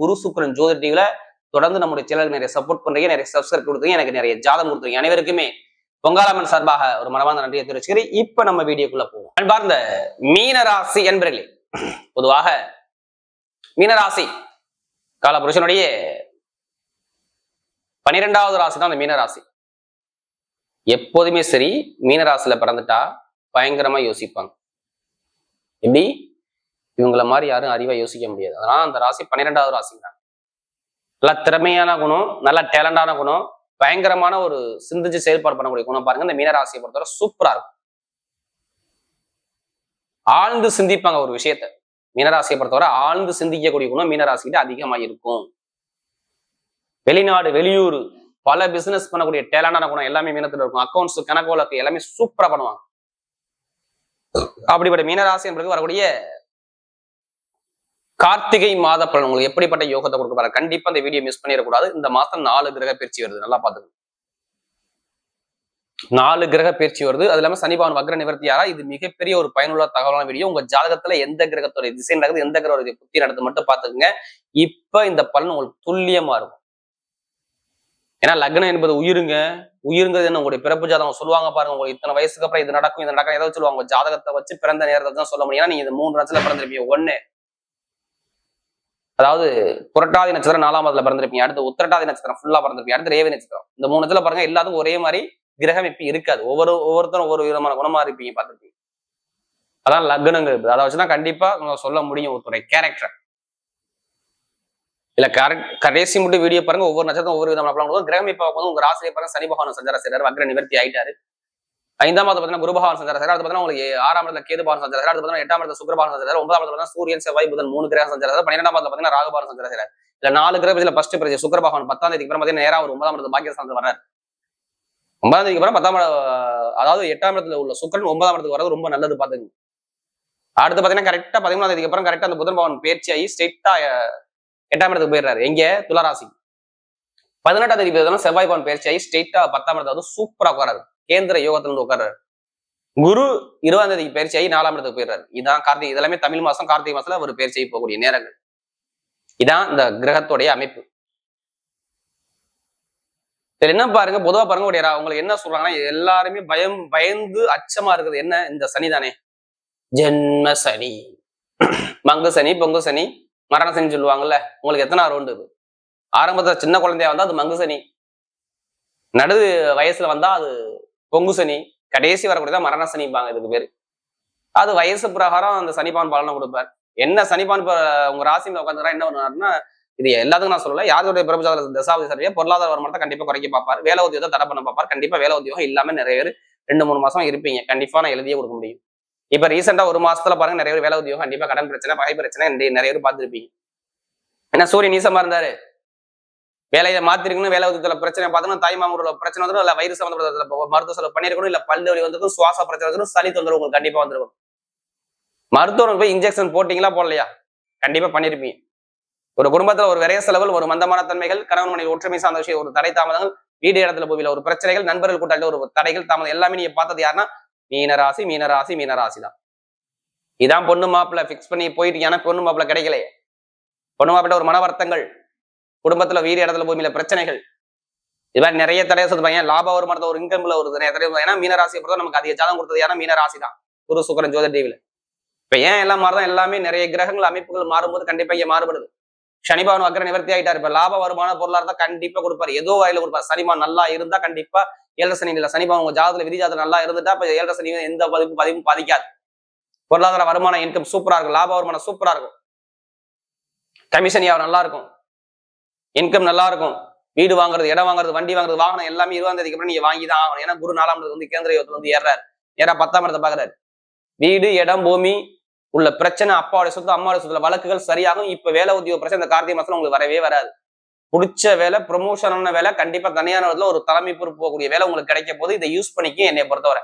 குரு சுக்கரன் ஜோதி டிவில தொடர்ந்து நம்முடைய சேனல் நிறைய சப்போர்ட் பண்றீங்க நிறைய சப்ஸ்கிரைப் கொடுத்துருங்க எனக்கு நிறைய ஜாதம் கொடுத்துருங்க அனைவருக்குமே பொங்காலம்மன் சார்பாக ஒரு மனமார்ந்த நன்றியை தெரிவிச்சுக்கிறேன். இப்ப நம்ம வீடியோக்குள்ள போவோம். அன்பார்ந்த மீனராசி என்பர்களே பொதுவாக மீனராசி காலபுருஷனுடைய பனிரெண்டாவது ராசி தான் அந்த மீனராசி. எப்போதுமே சரி மீனராசியில பிறந்துட்டா பயங்கரமா யோசிப்பாங்க. எப்படி? இவங்கள மாதிரி யாரும் அறிவா யோசிக்க முடியாது. அதனால அந்த ராசி பன்னிரெண்டாவது ராசிங்கிறாங்க நல்லா திறமையான குணம் நல்ல டேலண்டான குணம் பயங்கரமான ஒரு சிந்திச்சு செயல்பாடு பண்ணக்கூடிய குணம் பாருங்க. இந்த மீனராசியை பொறுத்தவரை சூப்பரா இருக்கும். ஆழ்ந்து சிந்திப்பாங்க ஒரு விஷயத்த. மீனராசியை பொறுத்தவரை ஆழ்ந்து சிந்திக்கக்கூடிய குணம் மீனராசிக்கிட்ட அதிகமாக இருக்கும். வெளிநாடு வெளியூர் பல பிசினஸ் பண்ணக்கூடிய டேலண்டான குணம் எல்லாமே மீனத்துல இருக்கும். அக்கௌண்ட்ஸ் கணக்கு வழக்கு எல்லாமே சூப்பரா பண்ணுவாங்க. அப்படிப்பட்ட மீனராசி என்பது வரக்கூடிய கார்த்திகை மாத பலன் உங்களுக்கு எப்படிப்பட்ட யோகத்தை கொடுக்க பாரு கண்டிப்பா இந்த வீடியோ மிஸ் பண்ணிடக்கூடாது. இந்த மாசம் நாலு கிரக பயிற்சி வருது. நல்லா பாத்துக்கணும் நாலு கிரக பயிற்சி வருது. அது இல்லாம சனிபவன் வக்ர நிவர்த்தியாரா இது மிகப்பெரிய ஒரு பயனுள்ள தகவலான வீடியோ உங்க ஜாதகத்துல எந்த கிரகத்தோட திசை நடக்குது எந்த கிரக புத்தி நடக்குது மட்டும் பாத்துக்கோங்க இப்ப இந்த பலன் உங்களுக்கு துல்லியமா இருக்கும். ஏன்னா லக்னம் என்பது உயிருங்க. உயிருங்கிறது என்ன? உங்களுடைய பிறப்பு ஜாதகம். சொல்லுவாங்க பாருங்க உங்களுக்கு இத்தனை வயசுக்கு அப்புறம் இது நடக்கும் இது நடக்கும் ஏதாவது சொல்லுவாங்க? ஜாதகத்தை வச்சு பிறந்த நேரத்தை தான் சொல்ல முடியும். ஏன்னா நீங்க இது மூணு நேரத்துல பிறந்திருப்பீங்க. ஒண்ணு அதாவது புரட்டாதி நட்சத்திரம் நாலாம் பிறந்திருப்பீங்க. அடுத்து உத்திரட்டாதி நட்சத்திரம் ஃபுல்லா பிறந்திருப்பீங்க. அடுத்து ரேவதி நட்சத்திரம். இந்த மூணு இதுல பாருங்க எல்லாத்துக்கும் ஒரே மாதிரி கிரகம் இப்ப இருக்காது. ஒவ்வொரு ஒவ்வொருத்தரும் ஒவ்வொரு விதமான குணமா இருப்பீங்க பார்த்துருப்பீங்க. அதான் லக்னங்கிறது அதை வச்சுதான் கண்டிப்பா சொல்ல முடியும் ஒருத்தருடைய கேரக்டர் இல்ல கடைசி மட்டும் வீடியோ பாருங்க. ஒவ்வொரு நட்சத்திரம் ஒவ்வொரு விதமான பலன் கிரகம் இப்ப உங்க ராசியை பாருங்க சனி பகவான் சஞ்சார செய்யறாரு வக்ர நிவர்த்தி ஆயிட்டாரு. ஐந்தாம் மாதம் பார்த்தீங்கன்னா குரு சஞ்சாரம் சார் அடுத்து பார்த்தீங்கன்னா உங்களுக்கு ஆறாம் இடத்துல கேது பகவான் சஞ்சார செய்றாரு. அடுத்து பார்த்தீங்கன்னா எட்டாம் இடத்துல சுக்கிர ஒன்பதாம் இடத்துல பார்த்தீங்கன்னா சூரியன் செவ்வாய் புதன் மூணு கிரகம் சஞ்சாரம் பன்னிரெண்டாம் மாதத்துல பார்த்தீங்கன்னா ராகு சஞ்சாரம் சார் இல்ல நாலு கிரக இதுல ஃபர்ஸ்ட் பிரஜை சுக்கிர பத்தாம் தேதிக்கு அப்புறம் பார்த்தீங்கன்னா நேரா ஒரு ஒன்பதாம் இடத்துல பாக்கிய வர்றாரு. ஒன்பதாம் தேதிக்கு அப்புறம் பத்தாம் அதாவது எட்டாம் இடத்துல உள்ள சுக்கரன் ஒன்பதாம் இடத்துக்கு வரது ரொம்ப நல்லது பாத்துங்க அடுத்து பாத்தீங்கன்னா கரெக்டா பதிமூணாம் தேதிக்கு அப்புறம் கரெக்டா அந்த புதன் பவன் பேர்ச்சி ஆகி ஸ்ட்ரெயிட்டா எட்டாம் இடத்துக்கு போயிடுறாரு. எங்க? துளராசி. பதினெட்டாம் தேதி செவ்வாய் பவன் பேர்ச்சி ஆகி ஸ்ட்ரெயிட்டா பத்தாம் இடத்துல வந்து சூப்பரா உட்காராரு கேந்திர யோகத்துல இருந்து உட்கார்றாரு. குரு இருபதாம் தேதிக்கு பயிற்சி ஆகி நாலாம் இடத்துக்கு போயிடுறாரு. இதான் கார்த்திகை இதெல்லாமே தமிழ் மாசம் கார்த்திகை மாசத்துல ஒரு பயிற்சி ஆகி போகக்கூடிய நேரங்கள். இதான் இந்த கிரகத்துடைய அமைப்பு. சரி என்ன பாருங்க பொதுவா பாருங்க உடைய உங்களுக்கு என்ன சொல்றாங்கன்னா எல்லாருமே பயம் பயந்து அச்சமா இருக்குது என்ன? இந்த சனி தானே. ஜென்ம சனி. மங்கு சனி பொங்கு சனி மரண சனி சொல்லுவாங்கல்ல உங்களுக்கு எத்தனை ரவுண்டு இது? ஆரம்பத்துல சின்ன குழந்தையா வந்தா அது மங்கு சனி. நடு வயசுல வந்தா அது பொங்கு சனி கடைசி வரக்கூடியதான் மரண சனிப்பாங்க இதுக்கு பேரு. அது வயசு பிரகாரம் அந்த சனிபான் பலனை கொடுப்பார். என்ன சனிபான் இப்ப உங்க ராசியில உட்காந்துக்கிறா என்ன பண்ணுவாருன்னா இது எல்லாத்துக்கும் நான் சொல்லல யாருடைய பிரபுஜாத தசாவதி சரியா பொருளாதார வருமானத்தை கண்டிப்பா குறைக்க பார்ப்பார். வேலை உத்தியோகத்தை தடை பண்ண பார்ப்பார். கண்டிப்பா வேலை உத்தியோகம் இல்லாம நிறைய பேர் ரெண்டு மூணு மாசம் இருப்பீங்க. கண்டிப்பா நான் எழுதியே கொடுக்க முடியும். இப்ப ரீசெண்டா ஒரு மாசத்துல பாருங்க நிறைய பேர் வேலை உத்தியோகம் கண்டிப்பா கடன் பிரச்சனை பகை பிரச்சனை நிறைய நிறைய பேர் பார்த்துருப்பீங்க. ஏன்னா சூரியன் நீசமா இருந்தாரு. வேலையை மாத்திருக்கணும் வேலை உத்தியத்துல பிரச்சனை பார்த்தோம்னா தாய் மாமூர்ல பிரச்சனை வந்துடும் இல்ல வயிறு சம்பந்தப்பட்ட மருத்துவ செலவு பண்ணிருக்கணும் இல்ல பல்லு வலி வந்துருக்கும் சுவாச பிரச்சனை வந்துடும் சளி தொந்தரவு உங்களுக்கு கண்டிப்பா வந்துருக்கும். மருத்துவருக்கு போய் இன்ஜெக்ஷன் போட்டீங்களா போடலையா? கண்டிப்பா பண்ணிருப்பீங்க. ஒரு குடும்பத்துல ஒரு விரைய செலவுகள் ஒரு மந்தமான தன்மைகள் கணவன் மனைவி ஒற்றுமை சார்ந்த விஷயம் ஒரு தடை தாமதங்கள் வீடு இடத்துல போவில ஒரு பிரச்சனைகள் நண்பர்கள் கூட்டாளி ஒரு தடைகள் தாமதம் எல்லாமே நீங்க பார்த்தது யாருன்னா மீனராசி மீனராசி மீனராசி தான். இதான் பொண்ணு மாப்பிள்ள ஃபிக்ஸ் பண்ணி போயிட்டீங்கன்னா பொண்ணு மாப்பிள்ள கிடைக்கலையே. பொண்ணு மாப்பிள்ள ஒரு மன வருத்தங்கள். குடும்பத்துல வீடு இடத்துல பூமியில பிரச்சனைகள். இது மாதிரி நிறைய தடையை சொல்லுவாங்க லாப வருமானத்தை ஒரு இன்கம்ல ஒரு நிறைய தடை ஏன்னா மீனராசியை பொறுத்த நமக்கு அதிக ஜாதம் கொடுத்தது ஏன்னா மீனராசி தான் குரு சுக்கரன் ஜோதி டிவில இப்ப ஏன் எல்லாம் மாறுதான்? எல்லாமே நிறைய கிரகங்கள் அமைப்புகள் மாறும்போது கண்டிப்பா இங்க மாறுபடுது. சனிபாவன் அக்கறை நிவர்த்தி ஆயிட்டாரு. இப்ப லாப வருமான பொருளாதாரம் கண்டிப்பா கொடுப்பாரு. ஏதோ வகையில கொடுப்பாரு. சனிபான் நல்லா இருந்தா கண்டிப்பா ஏழரை சனி இல்ல. சனிபாவன் உங்க ஜாதத்துல விதி ஜாதகம் நல்லா இருந்துட்டா இப்ப ஏழரை சனி எந்த பதிவு பதிவும் பாதிக்காது. பொருளாதார வருமானம் இன்கம் சூப்பரா இருக்கும். லாப வருமானம் சூப்பரா இருக்கும். கமிஷன் வியாபாரம் நல்லா இருக்கும். இன்கம் நல்லா இருக்கும் வீடு வாங்குறது இடம் வாங்குறது வண்டி வாங்குறது வாகனம் எல்லாமே இருபதாம் தேதிக்கு அப்புறம் நீங்க வாங்கி தான் ஆகணும். ஏன்னா குரு நாலாம் இடத்துல வந்து கேந்திர யோகத்துல வந்து ஏறாரு ஏறா பத்தாம் இடத்தை பாக்குறாரு வீடு இடம் பூமி உள்ள பிரச்சனை அப்பாவோட சொத்து அம்மாவோட சொத்துல வழக்குகள் சரியாகும். இப்ப வேலை உத்தியோக பிரச்சனை இந்த கார்த்திகை மாசத்துல உங்களுக்கு வரவே வராது. பிடிச்ச வேலை ப்ரொமோஷனான வேலை கண்டிப்பா தனியான இடத்துல ஒரு தலைமை பொறுப்பு போகக்கூடிய வேலை உங்களுக்கு கிடைக்க போது இதை யூஸ் பண்ணிக்க என்னை பொறுத்தவரை.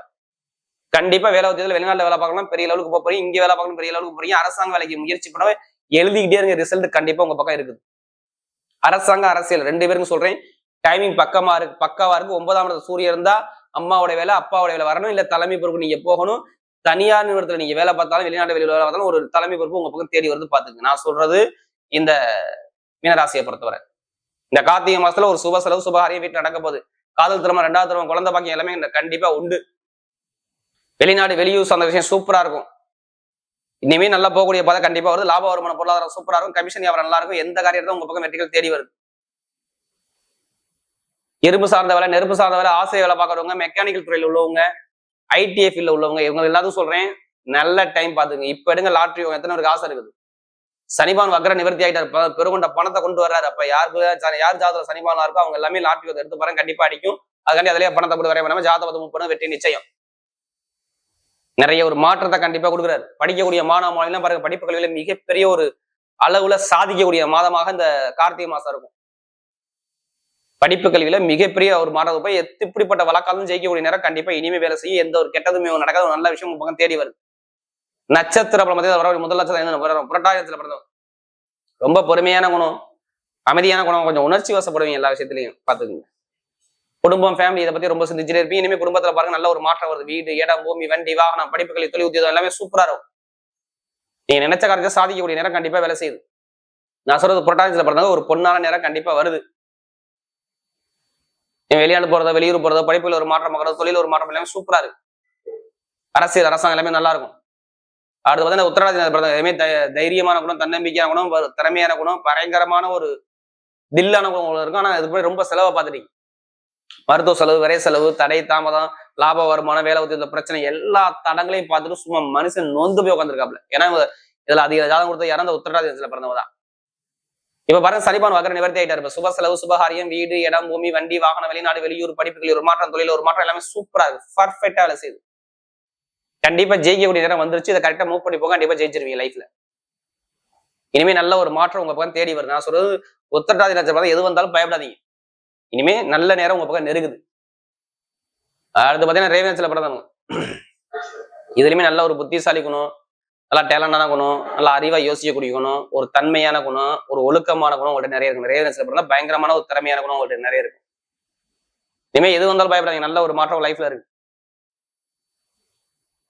கண்டிப்பா வேலை உத்தியோகத்தில் வெளிநாட்டுல வேலை பார்க்கலாம் பெரிய லெவலுக்கு போறீங்க. இங்க வேலை பார்க்கணும் பெரிய லெவலுக்கு போறீங்க. அரசாங்க வேலைக்கு முயற்சி பண்ணவே எழுதிக்கிட்டே இருங்க. ரிசல்ட் கண்டிப்பா உங்க பக்கம் இருக்குது. அரசாங்க அரசியல் ரெண்டு பேருக்கும் சொல்றேன். டைமிங் பக்கமா இருக்கு பக்காவா இருக்கு. ஒன்பதாம் இடத்துல சூரியன் இருந்தா அம்மாவோட வேலை அப்பாவோட வேலை வரணும். இல்ல தலைமை பொறுப்பு நீங்க போகணும். தனியார் நிறுவனத்துல நீங்க வேலை பார்த்தாலும் வெளிநாட்டு வெளியில வேலை பார்த்தாலும் ஒரு தலைமை பொறுப்பு உங்க பக்கம் தேடி வருது பாத்துங்க நான் சொல்றது இந்த மீனராசியை பொறுத்தவரை. இந்த கார்த்திகை மாசத்துல ஒரு சுப செலவு சுபகாரியம் வீட்டுல நடக்க போகுது. காதல் திருமணம் ரெண்டாவது திருமணம் குழந்தை பாக்கியம் எல்லாமே கண்டிப்பா உண்டு. வெளிநாடு வெளியூர் அந்த விஷயம் சூப்பரா இருக்கும். இனிமே நல்லா போகக்கூடிய பாதை கண்டிப்பா வருது. லாப வருமான பொருளாதாரம் சூப்பரா இருக்கும். கமிஷன் வியாபாரம் நல்லா இருக்கும். எந்த காரியத்தை உங்க பக்கம் வெற்றிகள் தேடி வருது? எறும்பு சார்ந்த வேலை நெருப்பு சார்ந்த வேலை ஆசை வேலை பார்க்கறவங்க மெக்கானிக்கல் துறையில் உள்ளவங்க ஐடிஎஃப்ல உள்ளவங்க இவங்க எல்லாத்தையும் சொல்றேன் நல்ல டைம் பாத்துங்க இப்ப எடுங்க லாட்ரி எத்தனை ஒரு ஆசை இருக்குது? சனிபான் வக்கர நிவர்த்தி ஆகிட்டார் பெருகொண்ட பணத்தை கொண்டு வர்றாரு. அப்ப யாருக்கு யார் ஜாதகம் சனிபானா இருக்கோ அவங்க எல்லாமே லாட்ரி எடுத்து பாருங்க கண்டிப்பா அடிக்கும். அதுக்காண்டி அதுலயே பணத்தை போட்டு வரைய பண்ணாம ஜாதகத்தை மூவ் வெற்றி நிச்சயம். நிறைய ஒரு மாற்றத்தை கண்டிப்பா கொடுக்குறாரு. படிக்கக்கூடிய மாணவ மாணவிலாம் பாருங்க படிப்பு கல்வியில மிகப்பெரிய ஒரு அளவுல சாதிக்கக்கூடிய மாதமாக இந்த கார்த்திகை மாசம் இருக்கும். படிப்பு கல்வியில மிகப்பெரிய ஒரு மாணவர் போய் இப்படிப்பட்ட வழக்காலும் ஜெயிக்கக்கூடிய நேரம் கண்டிப்பா இனிமே வேலை செய்ய எந்த ஒரு கெட்டதுமே நடக்காத ஒரு நல்ல விஷயம் பக்கம் தேடி வருது. நட்சத்திர பலமத்தில் வர முதல் நட்சத்திரம் என்ன வரும்? ரொம்ப பொறுமையான குணம் அமைதியான குணம் கொஞ்சம் உணர்ச்சி வசப்படுவீங்க எல்லா விஷயத்திலையும் பாத்துக்கோங்க குடும்பம் ஃபேமிலி இதை பத்தி ரொம்ப சிந்திச்சுட்டே இருப்பீங்க. இனிமே குடும்பத்துல பாருங்க நல்ல ஒரு மாற்றம் வருது. வீடு இடம் பூமி வண்டி வாகனம் படிப்புகள் தொழில் உத்தியோகம் எல்லாமே சூப்பரா இருக்கும். நீங்க நினைச்ச காரியத்தை சாதிக்கக்கூடிய நேரம் கண்டிப்பா வேலை செய்யுது. நான் சொல்றது புரட்டாஞ்சில பிறந்தாங்க ஒரு பொண்ணான நேரம் கண்டிப்பா வருது. நீ வெளிநாடு போறதோ வெளியூர் போறதோ படிப்புல ஒரு மாற்றம் பார்க்கறது தொழில் ஒரு மாற்றம் எல்லாமே சூப்பரா இருக்கு. அரசியல் அரசாங்கம் எல்லாமே நல்லா இருக்கும். அடுத்து பார்த்தீங்கன்னா உத்தரவாதி பிறந்தவங்க எல்லாமே தைரியமான குணம் தன்னம்பிக்கையான குணம் ஒரு திறமையான குணம் பயங்கரமான ஒரு தில்லான குணம் இருக்கும். ஆனா இது போய் ரொம்ப செலவை பார்த்துட்டீங்க. மருத்துவ செலவு விரை செலவு தடை தாமதம் லாப வருமானம் வேலை உத்தியோக பிரச்சனை எல்லா தடங்களையும் பார்த்துட்டு சும்மா மனுஷன் நொந்து போய் உட்காந்துருக்காப்ல ஏன்னா இதுல அதிக ஜாதகம் கொடுத்த இறந்த உத்தரவாதத்துல பிறந்தவங்க தான். இப்ப பாருங்க சரிபான் வகர நிவர்த்தி ஆயிட்டாரு. இப்ப சுப செலவு சுபகாரியம் வீடு இடம் பூமி வண்டி வாகனம் வெளிநாடு வெளியூர் படிப்புகள் ஒரு மாற்றம் தொழில் ஒரு மாற்றம் எல்லாமே சூப்பரா இருக்கு. பர்ஃபெக்டா வேலை செய்யுது. கண்டிப்பா ஜெயிக்கக்கூடிய நேரம் வந்துருச்சு. இதை கரெக்டா மூவ் பண்ணி போக கண்டிப்பா ஜெயிச்சிருவீங்க லைஃப்ல இனிமே நல்ல ஒரு மாற்றம் உங்க பக்கம் தேடி வருது. நான் சொல்றது உத்தரட்டாதி நட்சத்திரம் எது வந்தாலும் பயப்படாதீங்க. இனிமே நல்ல நேரம் உங்க பக்கம் நெருங்குது. அடுத்து பாத்தீங்கன்னா ரேவன்ஸ்ல பிறந்தவங்க இதுலயுமே நல்ல ஒரு புத்திசாலி குணம் நல்லா டேலண்டான குணம் நல்லா அறிவா யோசிக்கக்கூடிய குணம் ஒரு தன்மையான குணம் ஒரு ஒழுக்கமான குணம் உங்கள்ட்ட நிறைய இருக்கு. ரேவன்ஸ்ல படம் பயங்கரமான ஒரு திறமையான குணம் உங்கள்ட்ட நிறைய இருக்கு. இனிமே எது வந்தாலும் பயப்படாதீங்க. நல்ல ஒரு மாற்றம் லைஃப்ல இருக்கு.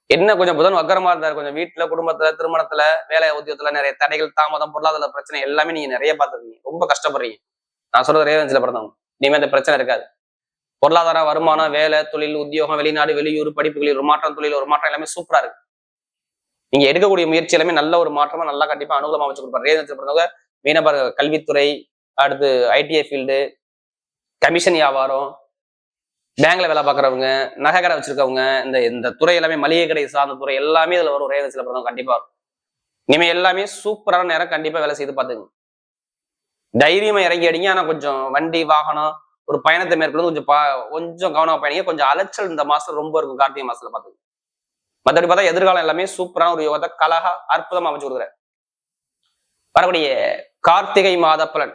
என்ன கொஞ்சம் புதன் வக்கரமா இருந்தாரு. கொஞ்சம் வீட்டுல குடும்பத்துல திருமணத்துல வேலை உத்தியோகத்துல நிறைய தடைகள் தாமதம் பொருளாதார பிரச்சனை எல்லாமே நீங்க நிறைய பாத்துருக்கீங்க ரொம்ப கஷ்டப்படுறீங்க. நான் சொல்றது ரேவன்சில் படம் தான் இனிமே அந்த பிரச்சனை இருக்காது. பொருளாதார வருமானம் வேலை தொழில் உத்தியோகம் வெளிநாடு வெளியூர் படிப்புகளில் ஒரு மாற்றம் தொழில் ஒரு மாற்றம் எல்லாமே சூப்பரா இருக்கு. நீங்க எடுக்கக்கூடிய முயற்சி எல்லாமே நல்ல ஒரு மாற்றமா நல்லா கண்டிப்பா அனுகூலமா வச்சு கொடுப்பாரு. ரேவன்ஸ்ல பிறந்தவங்க மீனவர் கல்வித்துறை அடுத்து ஐடிஐ ஃபீல்டு கமிஷன் வியாபாரம் பேங்க்ல வேலை பார்க்குறவங்க நகை கடை வச்சிருக்கவங்க இந்த இந்த துறை எல்லாமே மளிகை கடை சார்ந்த துறை எல்லாமே இதுல வரும். ரேவன்ஸ்ல பிறந்தவங்க கண்டிப்பா இருக்கும் இனிமே எல்லாமே சூப்பரான நேரம் கண்டிப்பா வேலை செய்து பார்த்துங்க தைரியமா இறங்கி அடிங்க ஆனா கொஞ்சம் வண்டி வாகனம் ஒரு பயணத்தை மேற்கொண்டு கொஞ்சம் பா கொஞ்சம் கவனமா பயணிங்க. கொஞ்சம் அலைச்சல் இந்த மாசம் ரொம்ப இருக்கும் கார்த்திகை மாசத்துல பார்த்து மற்றபடி பார்த்தா எதிர்காலம் எல்லாமே சூப்பரான ஒரு யோகத்தை கலகா அற்புதமா அமைச்சு கொடுக்குறாரு. வரக்கூடிய கார்த்திகை மாத பலன்.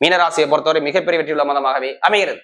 மீனராசியை பொறுத்தவரை மிகப்பெரிய வெற்றியுள்ள மாதமாகவே அமைகிறது.